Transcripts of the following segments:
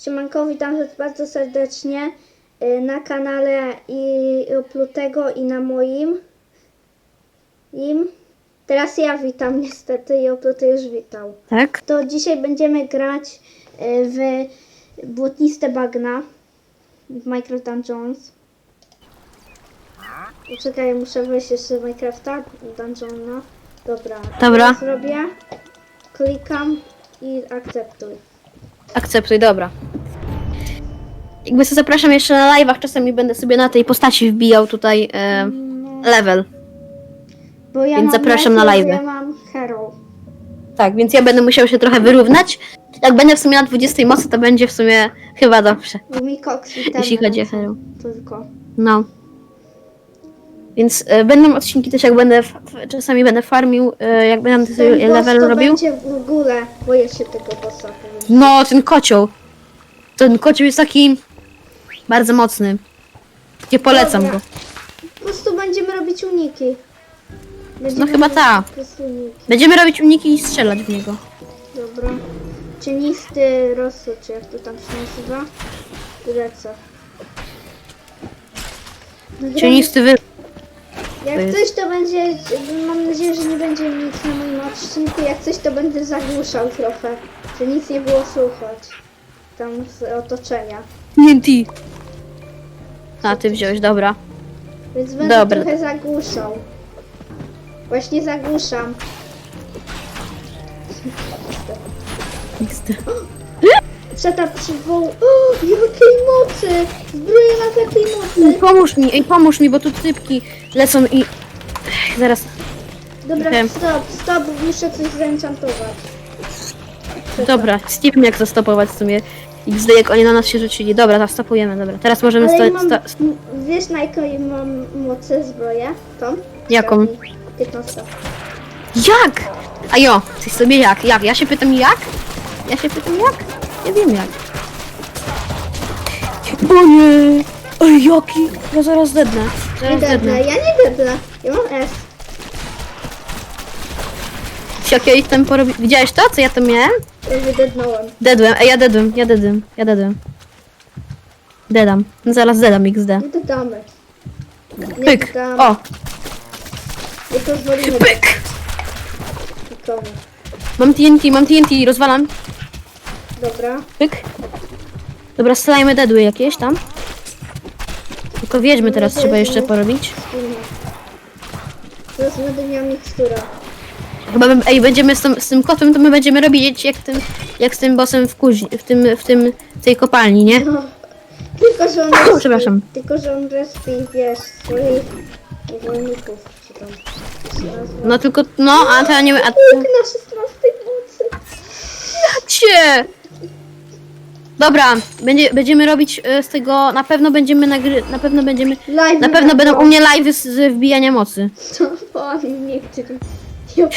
Siemanko, witam Was bardzo serdecznie y, na kanale i Oplutego i na moim. Im. Teraz ja witam niestety i Opluty już witał. Tak? To dzisiaj będziemy grać y, w błotniste bagna w Minecraft Dungeons. Czekaj, muszę wejść jeszcze w Minecrafta Dungeona. Dobra. Dobra. Zrobię. Klikam i akceptuj. Akceptuj, dobra. Jakby co zapraszam jeszcze na live'ach, czasami będę sobie na tej postaci wbijał tutaj e, No. level. Bo ja Więc mam zapraszam na Matthew, live'y. Ja mam Hero. Tak, więc ja będę musiał się trochę wyrównać. Jak będę w sumie na 20 mocy, to będzie w sumie chyba dobrze. Bo mi Jeśli chodzi o Hero. Tylko. No. Więc e, będą odcinki też, jak będę, f- f- czasami będę farmił, e, jak będę Ten sobie boss level to robił. będzie w. Boję się tego bossa. powiem. No, ten kocioł. Ten kocioł jest taki bardzo mocny. Nie polecam Dobra. go. Po prostu będziemy robić uniki. Będziemy No chyba robić ta. Po prostu uniki. Będziemy robić uniki i strzelać w niego. Dobra. Cienisty rosół, czy jak to tam się nazywa? Lecę. Cienisty wy... Jak to jest- coś to będzie, mam nadzieję, że nie będzie nic na moim odcinku, jak coś to będę zagłuszał trochę, że nic nie było słuchać tam z otoczenia. TNT. A, ty wziąłeś, dobra. Więc będę Dobra. trochę zagłuszał. Właśnie zagłuszam. Setup przywoł... O, jakiej mocy! Zbroja na takiej mocy! Pomóż mi, ej, pomóż mi, bo tu typki lecą i... Ech, Zaraz. Dobra, Wiem. stop, stop, muszę coś zaenchantować. Dobra, nie wiem jak zastopować w sumie. XD jak oni na nas się rzucili. Dobra, zastopujemy, dobra. Teraz możemy Ale ja mam, m- wiesz na jaką ja mam mocy zbroję? Tą? Jaką? 15. Jak? A jo, ty sobie jak? Jak? Ja się pytam jak? Ja się pytam jak? Ja wiem jak. O nie! Ej, jaki? Ja zaraz Nie zdednę. ja nie dednę. Ja mam S. Ich tam porobi... Widziałeś to, co ja tam miałem? Ja. Dedłem, ej, ja dedłem, ja dedłem, ja dedłem. Dedam. No Zaraz dedam XD. Nie dodamy. Nie Pyk! dodamy. O! Nie pozwolimy Pyk! nikomu. Mam TNT, mam TNT, rozwalam. Dobra. Pyk. Dobra, slime dedły jakieś tam. Tylko wiedźmy teraz trzeba jeszcze porobić. Teraz będę miał miksturę. Chyba, bym- ej, będziemy z tym, z tym kotem, to my będziemy robić jak, tym, jak z tym bossem w kuźni, w tym, w tym, w tej kopalni, nie? No. Tylko, że on respi, przepraszam. Tylko, że on respi, wiesz, swoich niewolników, czy tam się nazywa. No tylko, no, a to ja nie, a to... na 16 mocy. Cię! Dobra, będzie, będziemy robić e, z tego, na pewno będziemy nagry, na pewno będziemy, Live na pewno będą u mnie live z, z wbijania mocy. To pan niektórzy. Ja o.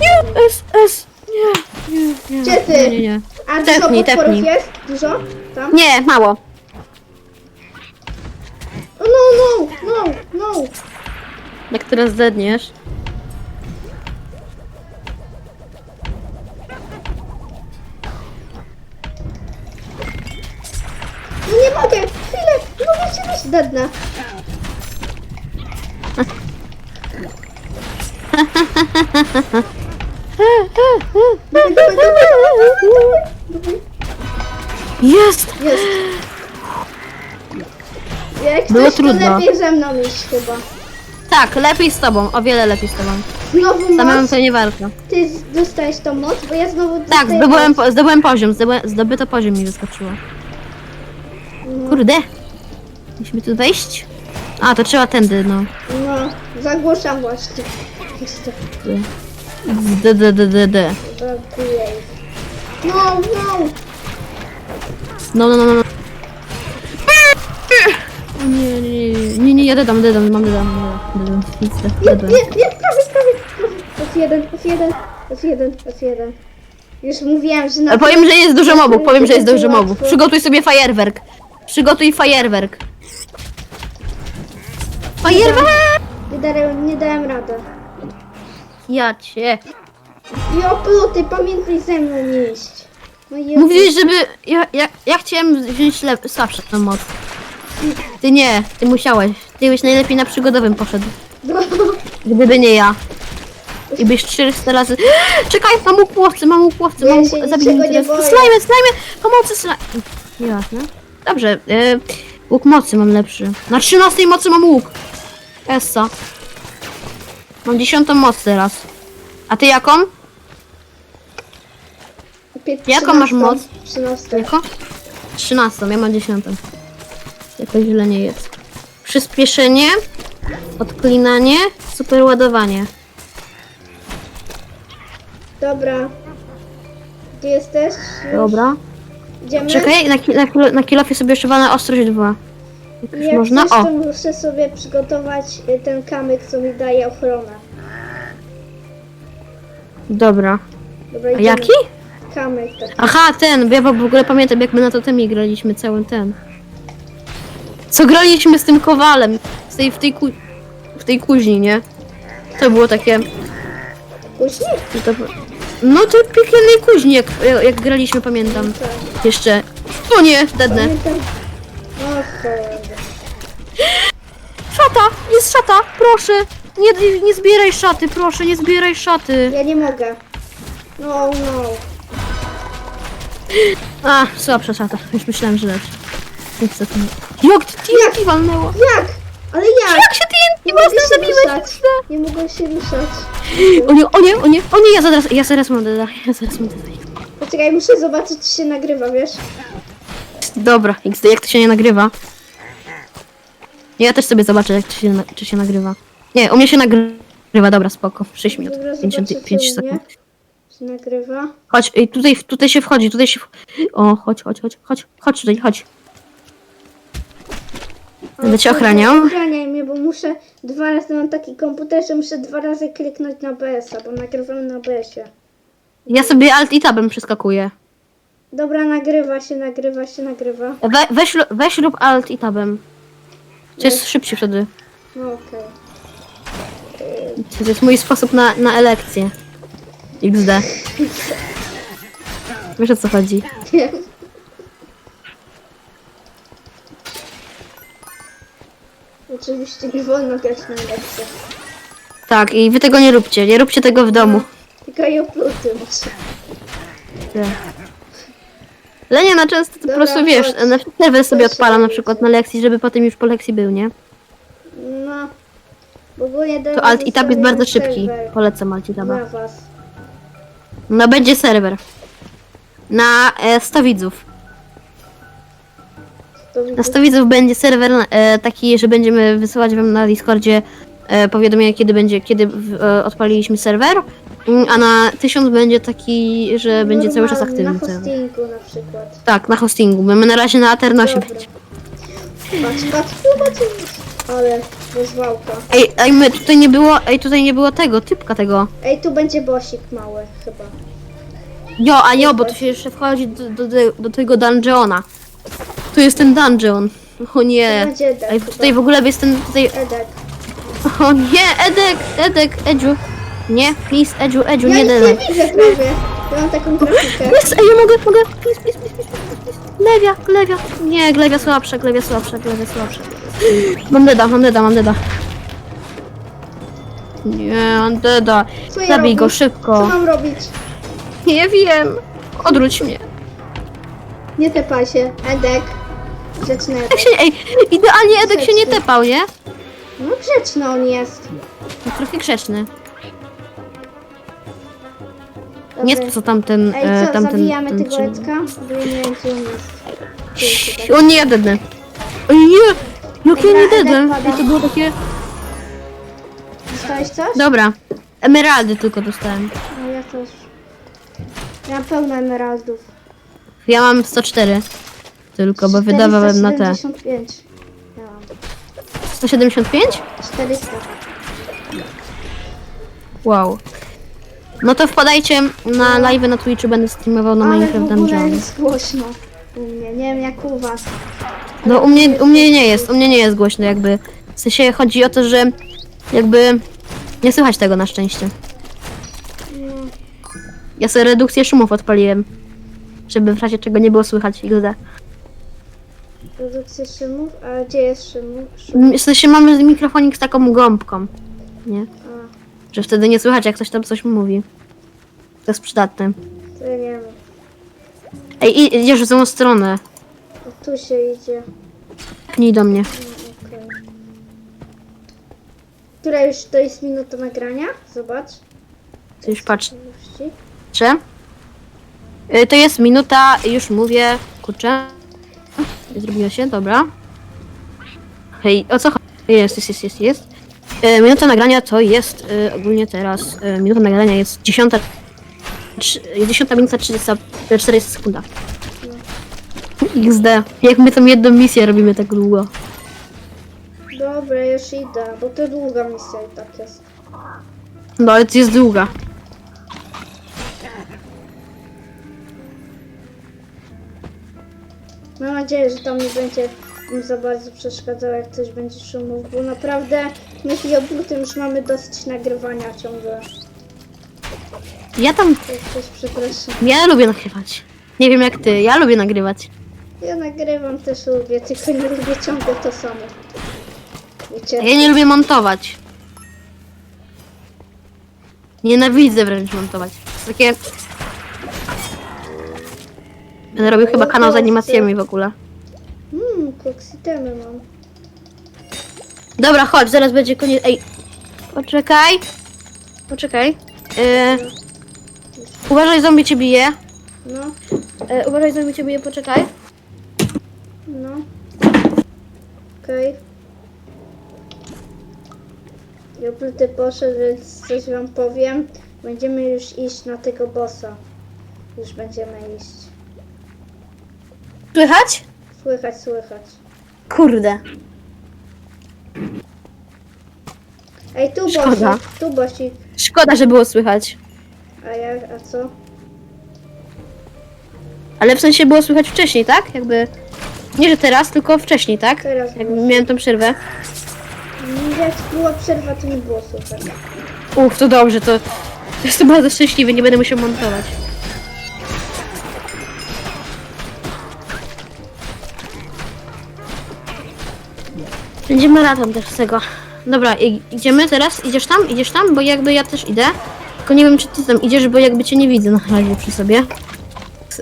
Nie, S, S, nie, nie, nie, Gdzie ty? nie, nie, nie. A dużo Tepnij, potworów tepnij. jest? Dużo? Tam? Nie, mało. O, no, no, no, no. Jak teraz zdedniesz. Nie mogę, chwilę, no. Dawaj, dawaj, dawaj, dawaj, dawaj. Jest! Jest. Jak Było coś, to trudno. lepiej ze mną iść chyba. Tak, lepiej z tobą, o wiele lepiej z tobą. Znowu Samemu moc. to nie warto. Ty z- dostałeś tą moc, bo ja znowu Tak, dostaję zdobyłem, moc. po, zdobyłem poziom, zdobyłem, zdobyto poziom mi wyskoczyło. Kurde. Musimy tu wejść? A, to trzeba tędy, no. No, zagłuszam właśnie. D, d, d, d, d. Ich. No, no. No, no, no, no. Nie, nie, nie, nie, nie, ja dedam, dedam, mam dedam, dedam, nic, Nie, dedam. nie, nie, prawie, prawie. F1, F1, F1, F1. Już mówiłem, że na Ale powiem, że jest dużo mobów, powiem, że jest dużo mobów. Przygotuj sobie fajerwerk. Przygotuj fajerwerk. Fajerwerk! Nie dałem, nie dałem rady. Ja cię. I opluty, pamiętaj ze mną iść. No i Mówiłeś, żeby... Ja, ja, ja chciałem wziąć lep... słabsze tą moc. Ty nie, ty musiałeś. Ty byś najlepiej na przygodowym poszedł. Gdyby nie ja. I byś 400 razy... Czekaj, mam łupłowcy, mam Ja mam się łuk... Zabij niczego mnie nie teraz. boję. Slajmy, slajmy! Pomocy, slajmy! Nieważne. Dobrze, e, łuk mocy mam lepszy. Na 13 mocy mam łuk. Essa. Mam 10 moc teraz. A ty jaką? Pie- Jaką masz 13, moc? 13. Jaką? 13, ja mam 10. Jakoś źle nie jest. Przyspieszenie, odklinanie, super ładowanie. Dobra. Gdzie jesteś? Już Dobra. Idziemy? Czekaj, na, ki- na, kilo- na kilofie sobie jeszcze walę ostrość 2. Jak już Jak można? coś, O, to muszę sobie przygotować y, ten kamyk, co mi daje ochronę. dobra. Dobra, A idziemy. jaki? Kamyk taki. Aha, ten, bo ja w ogóle pamiętam jak my na totemi graliśmy cały ten. Co graliśmy z tym kowalem? Z tej, w tej ku... w tej kuźni, nie? To było takie... Później? To, no to piekielnej kuźni jak, jak graliśmy, pamiętam. Jeszcze. O nie, dednę. Pamiętam. O cholera. Szata! Jest szata! Proszę! Nie, nie zbieraj szaty, proszę, nie zbieraj szaty. Ja nie mogę. No, no. A, słabsza szata. Już myślałem, że lepsza. Niestety nie. Jak ty TNT walnęło? Jak? Ale jak? Jak się TNT Nie się zabiłeś? Nie mogę się ruszać. O nie, o nie, o nie, o nie, ja zaraz, ja zaraz mam deda, ja zaraz mam deda. Poczekaj, muszę zobaczyć, czy się nagrywa, wiesz? Dobra, XD, jak to się nie nagrywa? Ja też sobie zobaczę, jak to się, na- czy się nagrywa. Nie, u mnie się nagrywa, dobra, spoko. 6 minut, Dobra, 55 zobaczę, czy u mnie sekund. Się nagrywa. Chodź, ej, tutaj, tutaj się wchodzi, tutaj się... w- O, chodź, chodź, chodź, chodź, chodź tutaj, chodź. Będę cię ochraniał. Ochraniaj mnie, bo muszę dwa razy, mam taki komputer, że muszę dwa razy kliknąć na BS-a, bo nagrywam na BS-ie. Ja sobie alt i tabem przeskakuję. Dobra, nagrywa się, nagrywa się, nagrywa. We, weź, lu- weź lub alt i tabem. To jest szybciej wtedy. No okej. To jest mój sposób na, na elekcję. XD. Wiesz o co chodzi? Wiem. Oczywiście nie wolno grać na lekcję. Tak, i wy tego nie róbcie. Nie róbcie tego w domu. Tylko i opluty muszę. Lenia na często to po Dobra, prostu wiesz, chodź. na serwer sobie Chodź, odpalam na chodź. przykład na lekcji, żeby potem już po lekcji był, nie? No. W ogóle To alt i tab jest bardzo szybki. Polecam alt i taba. Dla was. No będzie serwer. Na e, 100 widzów. Na 100 widzów będzie serwer e, taki, że będziemy wysyłać wam na Discordzie e, powiadomienia, kiedy będzie, kiedy w, e, odpaliliśmy serwer. Mm, A na 1000 będzie taki, że będzie cały czas Normalny, aktywny. Na hostingu na przykład. Tak, na hostingu. My na razie na Aternosie Dobra. będzie. Patrz, patrz, patrz. Ale rozwałka. Ej, ej, my tutaj nie było, ej, tutaj nie było tego, typka tego. Ej, tu będzie bosik mały chyba. Jo, a jo, bo tu się jeszcze wchodzi do, do, do tego dungeona. Tu jest ten dungeon. O nie. Będzie Edek Ej, chyba. tutaj w ogóle jest ten, tutaj, Edek. o nie, Edek, Edek, Edziu. Nie, please, Edziu, Edziu, Ja nie nic nie widzę prawie. Ja mam taką grafikę. Jest, ej, ja mogę, mogę, please, please, please, please, please, please. Glewia, glewia. Nie, glewia słabsza, glewia słabsza, glewia słabsza. Mam deda, mam deda, mam deda. Nie, mam deda. Co ja Zabij go robię? Co szybko. mam robić? Nie wiem. Odwróć mnie. Nie tepaj się. Edek. Grzeczny Edek. Tak się, ej, idealnie Edek się nie tepał, nie? No grzeczny on jest. No, trochę grzeczny. Dobry. Nie to co tamten, Ej, e, co, tamten... zabijamy ten tego Edka? Bo ja nie wiem, gdzie on jest. Tu jest Edek. O nie, dedny. O nie, jak ja Dobra, nie Edek dedłem. pada. I to było takie... Dostałeś coś? Dobra. Emeraldy tylko dostałem. No ja też. Ja mam pełno emeraldów. Ja mam 104. Tylko, bo wydawałem na te. 475. Ja mam. 175? 400. Wow. No to wpadajcie na live na Twitchu, będę streamował na Ale w Minecraft ogóle Dungeon. jest głośno. U mnie. Nie wiem jak u was. No u mnie, u mnie nie jest, u mnie nie jest głośno jakby. W sensie chodzi o to, że jakby nie słychać tego na szczęście. No, Ja sobie redukcję szumów odpaliłem. Żeby w razie czego nie było słychać XD. Produkcja szymów? A gdzie jest szymów? Szym... W sensie mamy mikrofonik z taką gąbką. Nie? A, Że wtedy nie słychać jak ktoś tam coś mówi. To jest przydatne. to ja nie wiem. Ej, i- idziesz w złą stronę. O, tu się idzie. Pnij do mnie. No, okej. Która już to jest minuta nagrania? Zobacz. To już patrz. Możliwości. Czy? Y, To jest minuta, już mówię. Kurczę. Nie Zrobiło się, dobra. Hej, o co chodzi? Jest, jest, jest, jest, jest. Y, Minuta nagrania to jest y, ogólnie teraz. y, Minuta nagrania jest 10. trzy- 10 minuta 30, 40 sekunda. XD. Jak my tą jedną misję robimy tak długo. Dobra, już idę, bo to długa misja i tak jest. No ale to jest długa. Mam nadzieję, że tam nie będzie im za bardzo przeszkadzało, jak coś będzie szumów, bo naprawdę my w Joblutym już mamy dosyć nagrywania ciągle. Ja tam. Coś przepraszam. Ja lubię nagrywać. Nie wiem jak ty, ja lubię nagrywać. Ja nagrywam też lubię, tylko nie lubię ciągle to samo. Wiecie? Ja nie lubię montować. Nienawidzę wręcz montować. Takie... Będę robił chyba kanał z animacjami w ogóle. Mmm, koksitemy mam. Dobra, chodź, zaraz będzie koniec. Ej, poczekaj. Poczekaj. E, uważaj, zombie cię bije. No, E, uważaj, zombie cię bije, poczekaj. no. Okej. Jobluty poszedł, więc coś wam powiem. Będziemy już iść na tego bossa. Już będziemy iść. Słychać? Słychać, słychać. Kurde. Ej, tu Szkoda. bosik, tu bosik. Szkoda, że było słychać. A jak, a co? Ale w sensie było słychać wcześniej, tak? Jakby... Nie, że teraz, tylko wcześniej, tak? Teraz Jak było. miałem tą przerwę. Jak była przerwa, to nie było słychać. Uff, to dobrze, to jestem bardzo szczęśliwy, nie będę musiał montować. Będziemy latem też z tego. Dobra, i- idziemy teraz? Idziesz tam? Idziesz tam? Bo jakby ja też idę. Tylko nie wiem, czy ty tam idziesz, bo jakby cię nie widzę na razie przy sobie.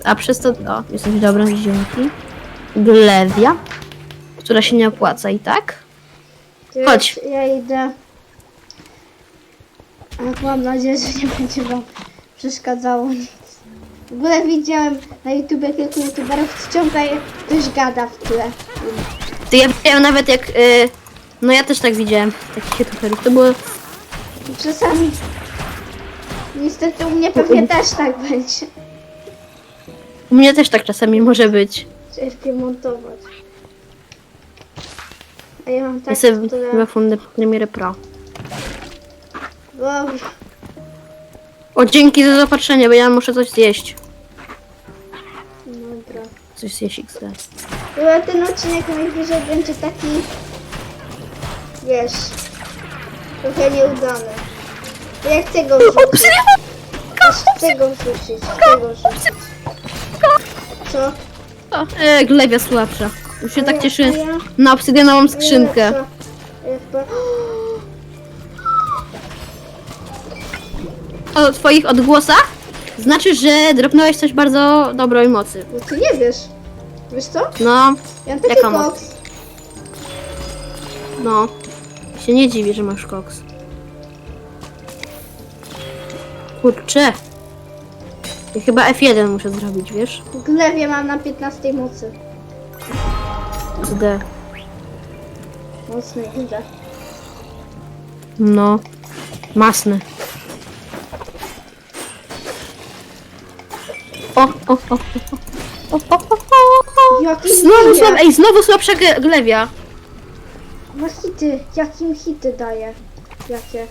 A przez to... O, jesteś dobra, dzięki. Glewia, która się nie opłaca i tak. Chodź. Ja idę. Ach, mam nadzieję, że nie będzie wam przeszkadzało nic. W ogóle widziałem na YouTubie kilku YouTuberów, ciągle ktoś gada w tle. To ja widziałem nawet jak... Y, no ja też tak widziałem, takich youtuberów. To było... Czasami... Niestety u mnie pewnie też tak będzie. U mnie też tak czasami może być. Cierpię montować. A ja mam tak, Jestem które... chyba fundę Premiere Pro. Dobra. O, dzięki za zaopatrzenie, bo ja muszę coś zjeść. Coś zjeść XD. Chyba ten odcinek najwyżej będzie taki, wiesz, trochę nieudany. Ja chcę go wrzucić. Chcę go wrzucić, chcę go wrzucić. Co? O, e, glewia słabsza. Już się A tak ja- cieszę a ja? na obsydianową skrzynkę. Co? Ja chyba... O twoich odgłosach znaczy, że dropnąłeś coś bardzo dobrej mocy. No ty nie wiesz. Wiesz co? No, Ja mam taki Jaka moc? koks. no. Się nie dziwię, że masz koks. Kurczę. Ja chyba F1 muszę zrobić, wiesz? Glewie mam na 15 mocy. XD. Mocny idę. No. Masny. O, o, o, o, o, o, o, o. Jaki Znowu hit? słab, ej, znowu słabsza ge- glewia. Ma hity. Jakim hity daje? Jakie?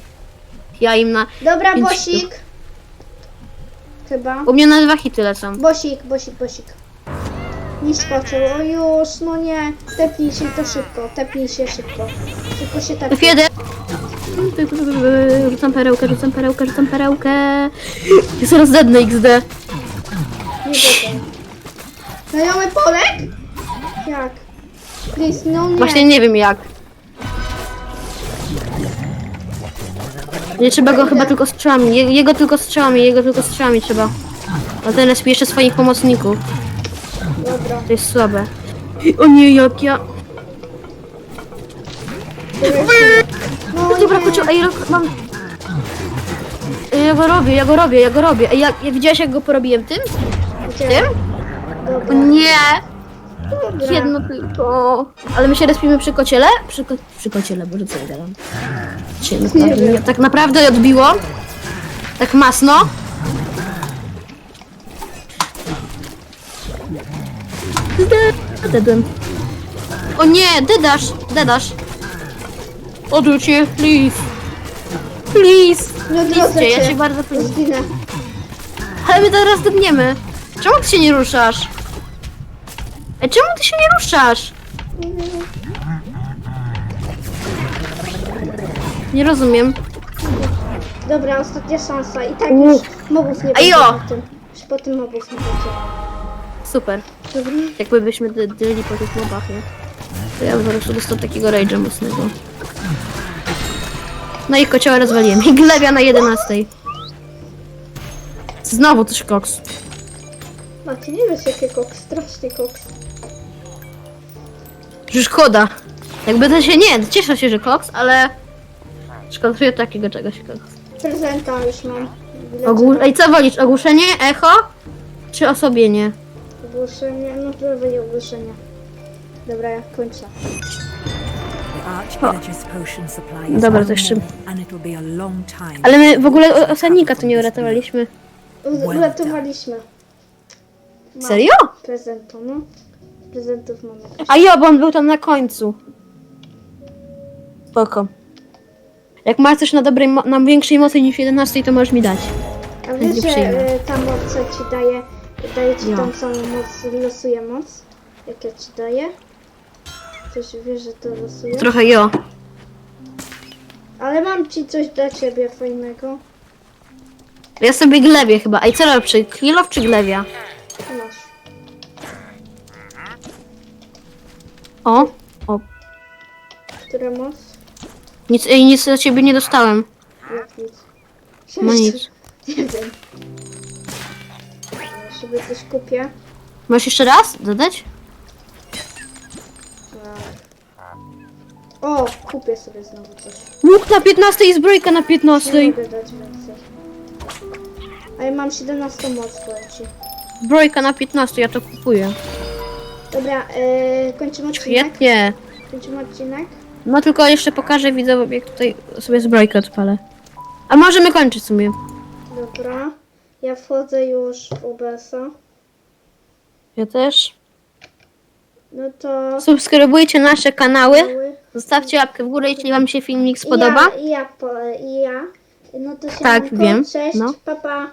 Ja im na... Dobra, Bosik. Chyba. U mnie na dwa hity lecą. Bosik, bosik, bosik. Nie skoczył. O już, no nie. Tepnij się to szybko. Tepnij się szybko. Szybko się tepnij. F1. Rzucam perełkę, rzucam perełkę, rzucam perełkę. Jest rozdedny XD. Nie wiedzę. Znajomy Polek? Jak? Please, no nie. Właśnie nie wiem jak. Nie trzeba go chyba tylko strzałami. Je- Jego tylko strzałami, jego tylko strzałami trzeba. A ten jest jeszcze swoich pomocników. Dobra. To jest słabe. O nie, jak ja. No Dobra, nie. kociu, ej, rok- mam. Ej, Ja go robię, ja go robię, ja go robię. Ej, jak, jak widziałeś jak go porobiłem tym? Tym? O Dobra. nie! Dobra. Jedno tylko. Ale my się respimy przy kociele? Przy, ko- przy kociele, boże co ja gadam. Naprawdę, wiem. tak naprawdę odbiło. Tak masno. Dedłem. O nie, dedasz, dedasz. Odwróć się, please. Please. No drodze Idźcie, ja cię. się bardzo proszę. Zginę. Ale my teraz dygniemy. Czemu ty się nie ruszasz? Ej, czemu ty się nie ruszasz? Nie rozumiem. Dobra, ostatnia szansa. I tak już mobów nie A będzie jo! po tym. Już po tym mobów nie będzie. Super. Dobra. Jakby byśmy dy- dyli po tych mobach, nie? To ja bym po prostu dostał takiego rage'a mocnego. No i kocioła rozwaliłem. I glebia na 11. Znowu też koks. A ty nie wiesz jakie koks, strasznie koks. Że szkoda. Jakby to się nie, cieszę się, że koks, ale... Szkoda, że takiego czegoś koks. Prezenta już mam. Ogłu... Ej, co wolisz? Ogłuszenie, echo? Czy osobienie? Ogłoszenie, no to będzie ogłoszenie. Dobra, ja kończę. Dobra, to jeszcze-. Ale my w ogóle osadnika tu nie uratowaliśmy. Uratowaliśmy. Mam Serio? Prezentu, no. Prezentów mamy. A jo, bo on był tam na końcu. Spoko. Jak masz coś na dobrej, mo- na większej mocy niż 11, to możesz mi dać. A wiesz, że e, ta moc co ci daje, daje ci No. tą samą moc, losuje moc? Jak ja ci daję? Coś wiesz, że to losuje? Trochę jo. Ale mam ci coś dla ciebie fajnego. Ja sobie glebię chyba. Ej, co lepszy? Kilof czy glewia? Masz. O, o. Która moc? Nic, ej, nic do ciebie nie dostałem. Jak nic. No nic. Nie wiem. Ja sobie coś kupię. Możesz jeszcze raz dodać? O, kupię sobie znowu coś. Łuk na 15 i zbrojka na Nie 15. mogę dać więcej. A ja mam 17 moc, powiem ci. Zbrojka na 15, ja to kupuję. Dobra, e, kończymy odcinek. Świetnie. Kończymy odcinek. No tylko jeszcze pokażę widzowie, jak tutaj sobie zbrojkę odpalę. A możemy kończyć w sumie. Dobra. Ja wchodzę już w OBS-a. Ja też. No to... Subskrybujcie nasze kanały. Zostawcie łapkę w górę, jeśli wam się filmik spodoba. Ja, i ja, po, ja. No to się Tak, wiem. Cześć, No. papa. Pa.